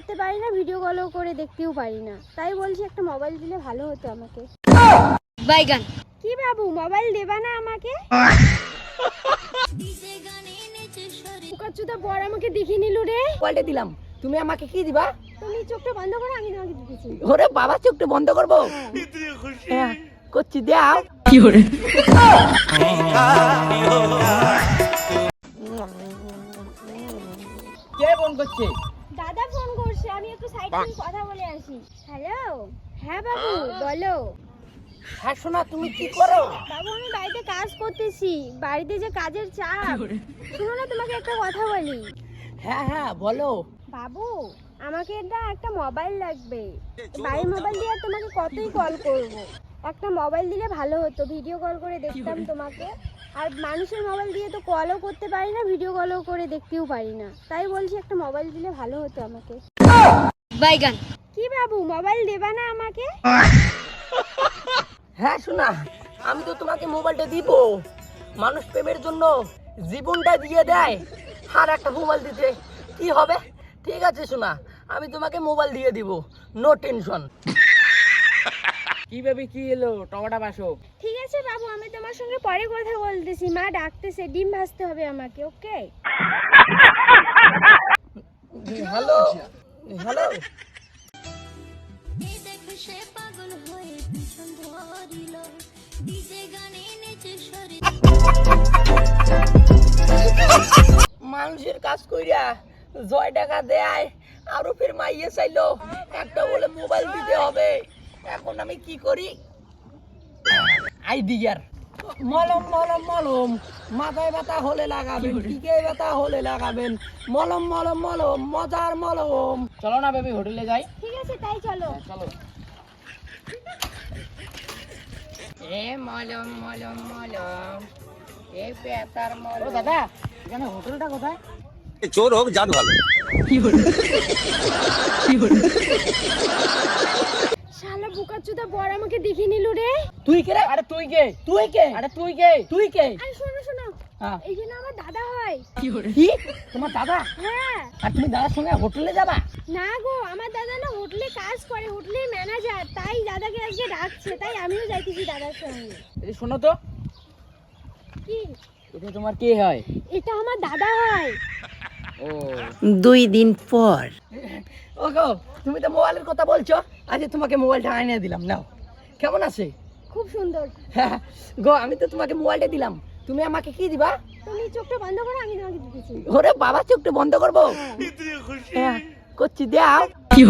করতে পারি না ভিডিও কলও করে দেখতেও পারি না। তাই বলছি একটা মোবাইল দিলে ভালো হতো আমাকে। বাইগান কি বাবু মোবাইল দেবা না আমাকে? চুদা বর আমাকে দেখে নিল রে। মোবাইলটা দিলাম। তুমি আমাকে কি দিবা? তুমি চোখটা বন্ধ করো আমি তোমাকে দিতেছি। ওরে বাবা চোখটা বন্ধ করব? হ্যাঁ করছি দাও। কে ফোন করছে? দাদা ফোন করছে আমি একটু সাইড থেকে কথা বলে আসি। হ্যালো হ্যাঁ বাবু বলো। হ্যাঁ শোনা তুমি কি করো? বাবু আমি বাড়িতে কাজ করতেছি। বাড়িতে যে কাজের চাপ শুনো না তোমাকে একটা কথা বলি। হ্যাঁ হ্যাঁ বলো। বাবু আমাকে এটা একটা মোবাইল লাগবে। বাড়ির মোবাইল দিয়ে তোমাকে কতই কল করব? একটা মোবাইল দিলে ভালো হতো। ভিডিও কল করে দেখতাম তোমাকে। আর মানুষের মোবাইল দিয়ে তো কলও করতে পারি না ভিডিও কলও করে দেখতেও পারি না। তাই বলছি একটা মোবাইল দিলে ভালো হতো আমাকে। বাইগান কি বাবু মোবাইল দেবা না আমাকে? হ্যাঁ শোনা আমি তো তোমাকে মোবাইলটা দিব। মানুষ প্রেমের জন্য জীবনটা দিয়ে দেয়। আর একটা মোবাইল দিতে। কি হবে? ঠিক আছে শোনা আমি তোমাকে মোবাইল দিয়ে দিব। নো টেনশন কি ভাবি কি এলো? টমাটা বাসো। ঠিক বাবু আমি তোমার সঙ্গে পরে কথা বলতেছি। মা ডাকতেছে ডিম ভাজতে হবে আমাকে ওকে? হ্যালো? হ্যালো? মানুষের কাজ কইরা জয় টাকা দেয় আরও ফের মাইয়ে চাইলো একটা বলে মোবাইল দিতে হবে। এখন আমি কি করি? আইডিয়ার মলম মলম মলম মাথায় ব্যথা হলে লাগাবেন টিকে ব্যথা হলে লাগাবেন মলম মলম মলম মজার মলম। চলো না বেবি হোটেলে যাই। ঠিক আছে তাই চলো। চলো। এ মলম মলম মলম এ পেতার মলম। দাদা এখানে হোটেলটা কোথায়? চোর হোক জাত ভালো। কি বল কি শালা বুকাচুদা বর আমাকে দেখে নিল রে। তুই কে রে? আরে তুই কে? তুই কে? আরে তুই কে? তুই কে? আরে শোনো শোনো। হ্যাঁ। এই জন্য আমার দাদা হয়। কি তোমার দাদা? হ্যাঁ। আর তুমি দাদার সঙ্গে হোটেলে যাবা? না গো আমার দাদা না হোটেলে কাজ করে হোটেলের ম্যানেজার। তাই দাদাকে আজকে ডাকছে তাই আমিও যাইতেছি দাদার সঙ্গে। এই শোনো তো। কি? এটা তোমার কে হয়? এটা আমার দাদা হয়। ও। দুই দিন পর। ও গো তুমি তো মোবাইলের কথা বলছো আজ তোমাকে মোবাইলটা আইনে দিলাম নাও। কেমন আছে? খুব সুন্দর। হ্যাঁ গো আমি তো তোমাকে মোবাইলটা দিলাম। তুমি আমাকে কি দিবা? তুমি চোখটা বন্ধ করো আমি তোমাকে দিতেছি। ওরে বাবা চোখটা বন্ধ করব? হ্যাঁ করছি দাও। কি